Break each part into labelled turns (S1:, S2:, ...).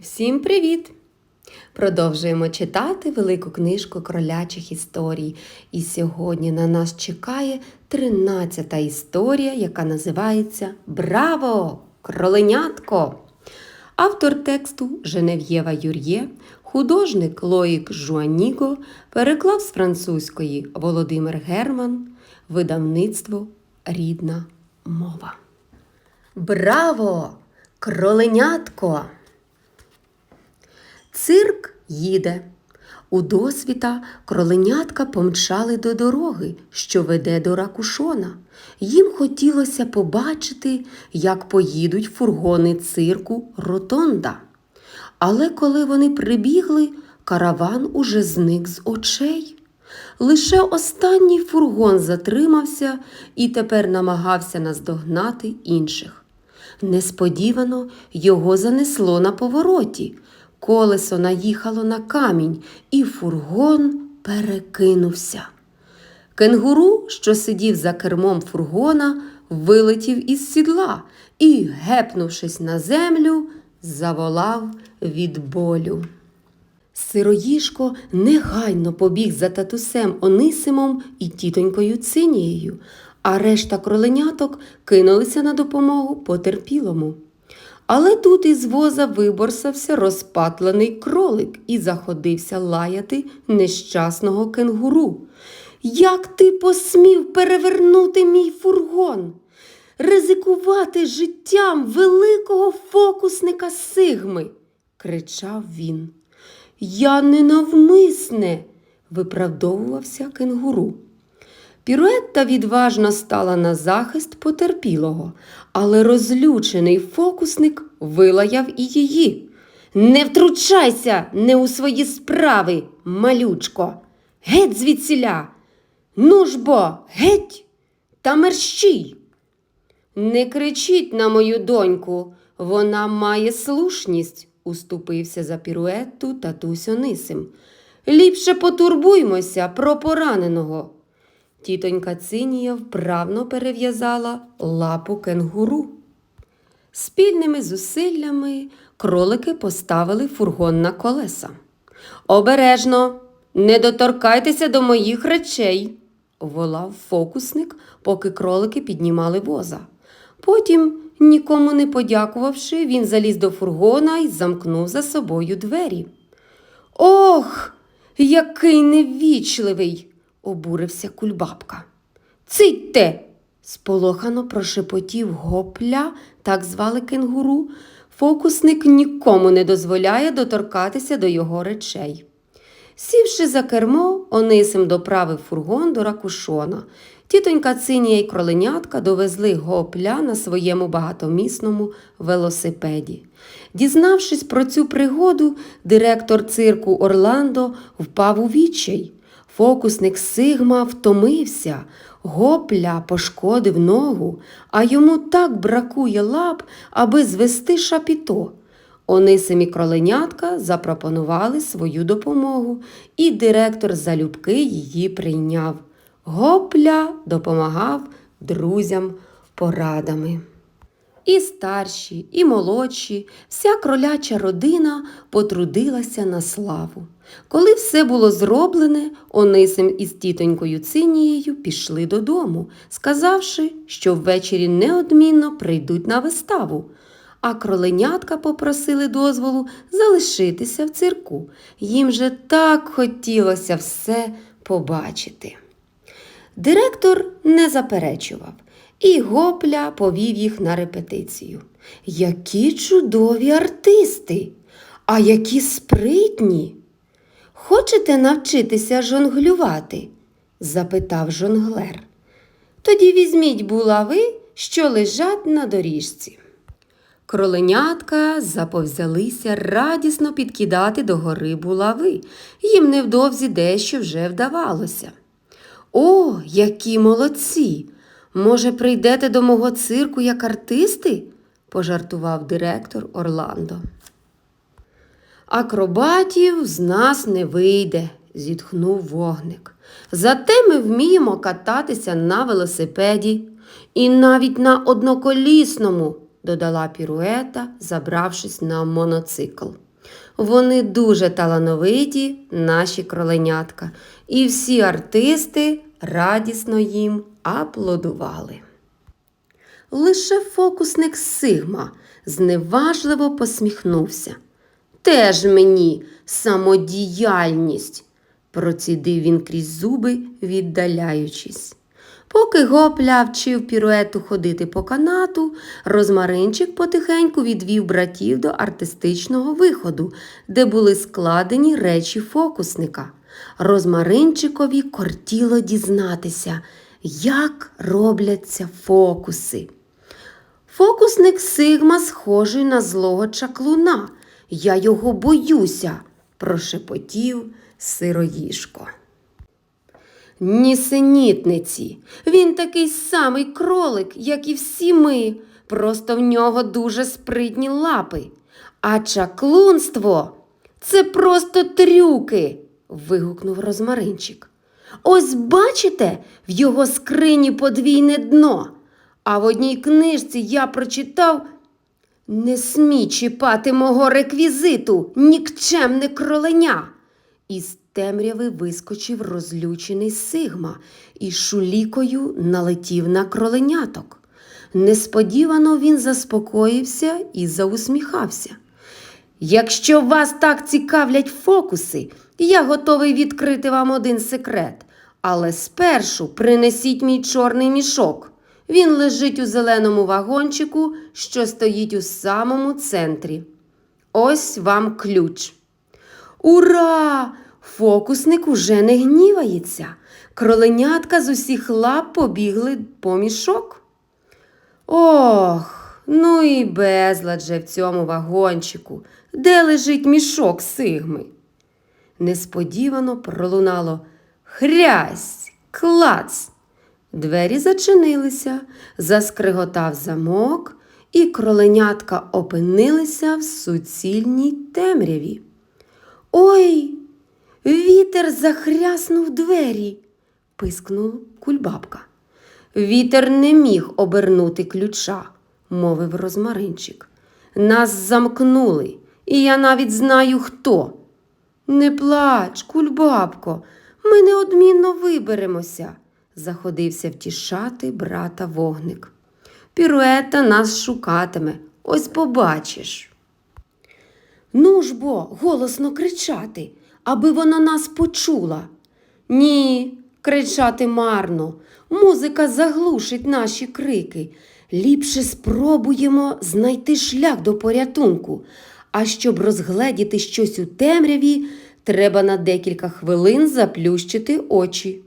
S1: Всім привіт! Продовжуємо читати велику книжку кролячих історій. І сьогодні на нас чекає 13-та історія, яка називається Браво! Кроленятко! Автор тексту Женев'єва Юр'є, художник Лоїк Жуаніго, переклав з французької Володимир Герман, видавництво Рідна мова. Браво! Кроленятко! Цирк їде. У досвіта кроленятка помчали до дороги, що веде до ракушона. Їм хотілося побачити, як поїдуть фургони цирку Ротонда. Але коли вони прибігли, караван уже зник з очей. Лише останній фургон затримався і тепер намагався наздогнати інших. Несподівано його занесло на повороті. Колесо наїхало на камінь, і фургон перекинувся. Кенгуру, що сидів за кермом фургона, вилетів із сідла і, гепнувшись на землю, заволав від болю. Сироїшко негайно побіг за татусем Онисимом і тітонькою Цинією, а решта кроленяток кинулися на допомогу потерпілому. Але тут із воза виборсався розпатлений кролик і заходився лаяти нещасного кенгуру. Як ти посмів перевернути мій фургон? Ризикувати життям великого фокусника Сигми, кричав він. Я ненавмисне, виправдовувався кенгуру. Піруетта відважно стала на захист потерпілого, але розлючений фокусник вилаяв і її. Не втручайся не у свої справи, малючко. Геть звідсіля. Ну ж бо, геть та мерщій. Не кричіть на мою доньку, вона має слушність, уступився за піруетту татусь Онисим. Ліпше потурбуймося про пораненого. Тітонька Цинія вправно перев'язала лапу кенгуру. Спільними зусиллями кролики поставили фургон на колеса. Обережно, не доторкайтеся до моїх речей, волав фокусник, поки кролики піднімали воза. Потім, нікому не подякувавши, він заліз до фургона і замкнув за собою двері. Ох, який невічливий! Обурився кульбабка. Цитьте! сполохано прошепотів гопля, так звали кенгуру. Фокусник нікому не дозволяє доторкатися до його речей. Сівши за кермо, Онисим доправив фургон до ракушона. Тітонька Цинія й кроленятка довезли гопля на своєму багатомісному велосипеді. Дізнавшись про цю пригоду, директор цирку Орландо впав у відчай. Фокусник Сигма втомився, гопля пошкодив ногу, а йому так бракує лап, аби звести шапіто. Онисим і кроленятка запропонували свою допомогу, і директор залюбки її прийняв. Гопля допомагав друзям порадами. І старші, і молодші, вся кроляча родина потрудилася на славу. Коли все було зроблене, Онисим із тітонькою Цинією пішли додому, сказавши, що ввечері неодмінно прийдуть на виставу. А кроленятка попросили дозволу залишитися в цирку. Їм же так хотілося все побачити. Директор не заперечував, і гопля повів їх на репетицію. Які чудові артисти, а які спритні. Хочете навчитися жонглювати? запитав жонглер. Тоді візьміть булави, що лежать на доріжці. Кроленятка заповзялися радісно підкидати до гори булави. Їм невдовзі дещо вже вдавалося. О, які молодці! Може, прийдете до мого цирку як артисти? пожартував директор Орландо. Акробатів з нас не вийде, зітхнув вогник. Зате ми вміємо кататися на велосипеді і навіть на одноколісному, додала піруета, забравшись на моноцикл. Вони дуже талановиті, наші кроленятка, і всі артисти радісно їм аплодували. Лише фокусник Сигма зневажливо посміхнувся. Теж мені самодіяльність, процідив він крізь зуби, віддаляючись. Поки гопля вчив піруету ходити по канату, розмаринчик потихеньку відвів братів до артистичного виходу, де були складені речі фокусника. Розмаринчикові кортіло дізнатися, як робляться фокуси. Фокусник Сигма схожий на злого чаклуна. Я його боюся, прошепотів сироїшко. Нісенітниці. Він такий самий кролик, як і всі ми, просто в нього дуже спритні лапи. А чаклунство це просто трюки. вигукнув розмаринчик. Ось бачите, в його скрині подвійне дно. А в одній книжці я прочитав Не смій чіпати мого реквізиту, нікчемне кроленя. Із темряви вискочив розлючений Сигма і шулікою налетів на кроленяток. Несподівано він заспокоївся і заусміхався. Якщо вас так цікавлять фокуси, я готовий відкрити вам один секрет. Але спершу принесіть мій чорний мішок. Він лежить у зеленому вагончику, що стоїть у самому центрі. Ось вам ключ. Ура! Фокусник уже не гнівається. Кроленятка з усіх лап побігли по мішок. Ох, ну і безлад же в цьому вагончику. Де лежить мішок сигми? Несподівано пролунало хрясь, клац. Двері зачинилися, заскриготав замок, і кроленятка опинилися в суцільній темряві. Ой, вітер захряснув двері, пискнув кульбабка. Вітер не міг обернути ключа, мовив розмаринчик. Нас замкнули, і я навіть знаю хто. Не плач, кульбабко, ми неодмінно виберемося, заходився втішати брата вогник. Піруета нас шукатиме, ось побачиш. Ну ж бо, голосно кричати, аби вона нас почула. Ні, кричати марно. Музика заглушить наші крики. Ліпше спробуємо знайти шлях до порятунку. А щоб розгледіти щось у темряві, треба на декілька хвилин заплющити очі.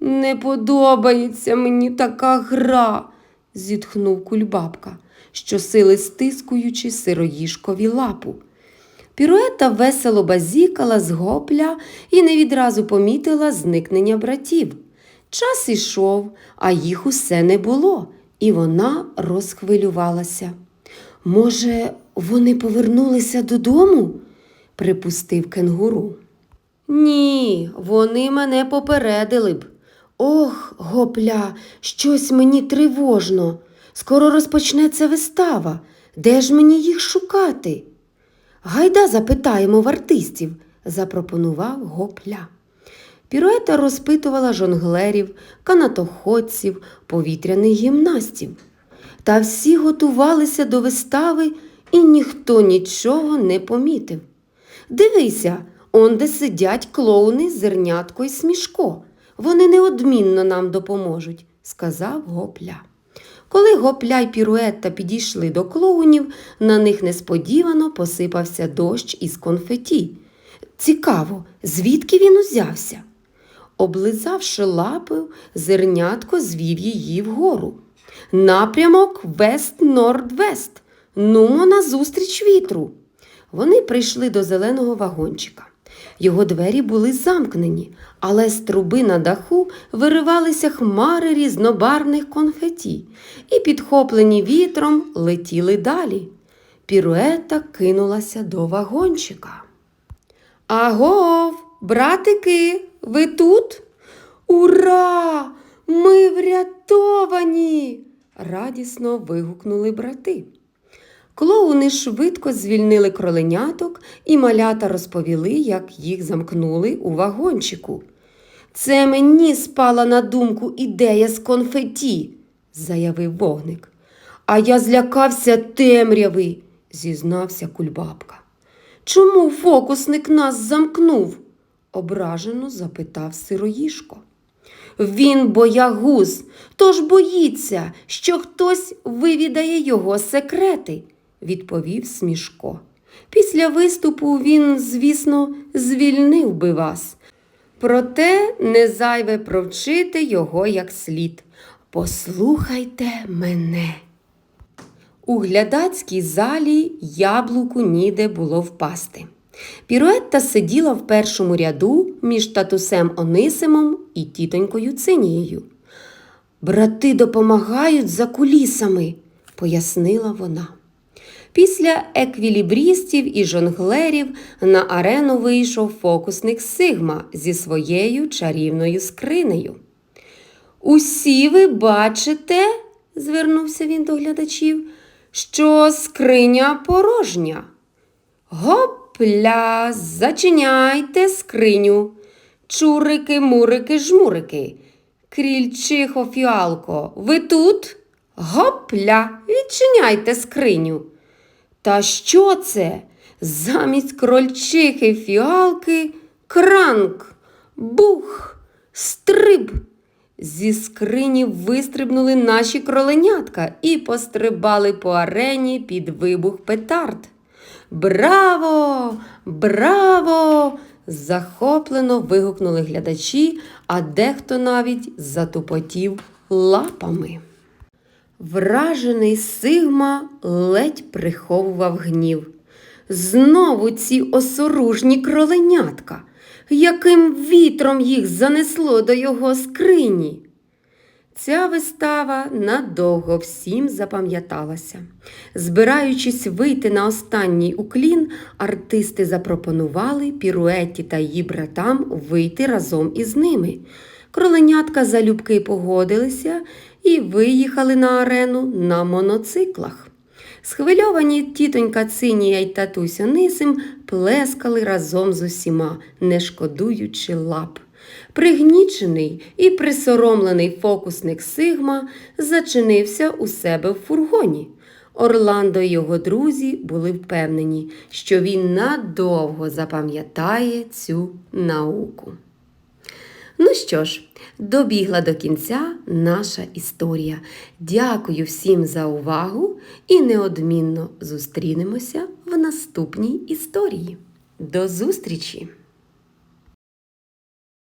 S1: Не подобається мені така гра, зітхнув кульбабка, щосили стискуючи сироїшкові лапу. Піруета весело базікала з гопля і не відразу помітила зникнення братів. Час ішов, а їх усе не було, і вона розхвилювалася. Може, вони повернулися додому? припустив кенгуру. Ні, вони мене попередили б. Ох, гопля, щось мені тривожно. Скоро розпочнеться вистава. Де ж мені їх шукати? Гайда запитаємо в артистів, запропонував гопля. Піруета розпитувала жонглерів, канатоходців, повітряних гімнастів. Та всі готувалися до вистави, і ніхто нічого не помітив. Дивися, онде сидять клоуни зернятко й смішко. Вони неодмінно нам допоможуть, сказав гопля. Коли гопля й піруетта підійшли до клоунів, на них несподівано посипався дощ із конфеті. Цікаво, звідки він узявся? Облизавши лапи, зернятко звів її вгору. Напрямок вест-норд-вест. Нумо назустріч вітру. Вони прийшли до зеленого вагончика. Його двері були замкнені, але з труби на даху виривалися хмари різнобарвних конфеті і, підхоплені вітром, летіли далі. Піруета кинулася до вагончика. Агов, братики, ви тут? Ура! Ми врятовані! радісно вигукнули брати. Клоуни швидко звільнили кроленяток, і малята розповіли, як їх замкнули у вагончику. Це мені спала на думку ідея з конфеті, заявив вогник. А я злякався темряви, зізнався кульбабка. Чому фокусник нас замкнув? Ображено запитав сироїшко. Він боягуз, тож боїться, що хтось вивідає його секрети, відповів Смішко. Після виступу він, звісно, звільнив би вас. Проте не зайве провчити його як слід. Послухайте мене. У глядацькій залі яблуку ніде було впасти. Піруетта сиділа в першому ряду між татусем Онисимом і тітонькою Цинією. Брати допомагають за кулісами, пояснила вона. Після еквілібрістів і жонглерів на арену вийшов фокусник Сигма зі своєю чарівною скринею. Усі ви бачите, звернувся він до глядачів, що скриня порожня. Гопля, зачиняйте скриню. Чурики, мурики, жмурики. Крільчихо, фіалко, ви тут? Гопля, відчиняйте скриню. Та що це? Замість крольчихи фіалки кранк, бух, стриб. Зі скрині вистрибнули наші кроленятка і пострибали по арені під вибух петард. Браво! Браво! захоплено вигукнули глядачі, а дехто навіть затупотів лапами. Вражений Сигма ледь приховував гнів. Знову ці осоружні кроленятка, яким вітром їх занесло до його скрині. Ця вистава надовго всім запам'яталася. Збираючись вийти на останній уклін, артисти запропонували піруеті та її братам вийти разом із ними. Кроленятка залюбки погодилися і виїхали на арену на моноциклах. Схвильовані тітонька Цинія й татуся Нисим плескали разом з усіма, не шкодуючи лап. Пригнічений і присоромлений фокусник Сигма зачинився у себе в фургоні. Орландо і його друзі були впевнені, що він надовго запам'ятає цю науку. Ну що ж, добігла до кінця наша історія. Дякую всім за увагу і неодмінно зустрінемося в наступній історії. До зустрічі!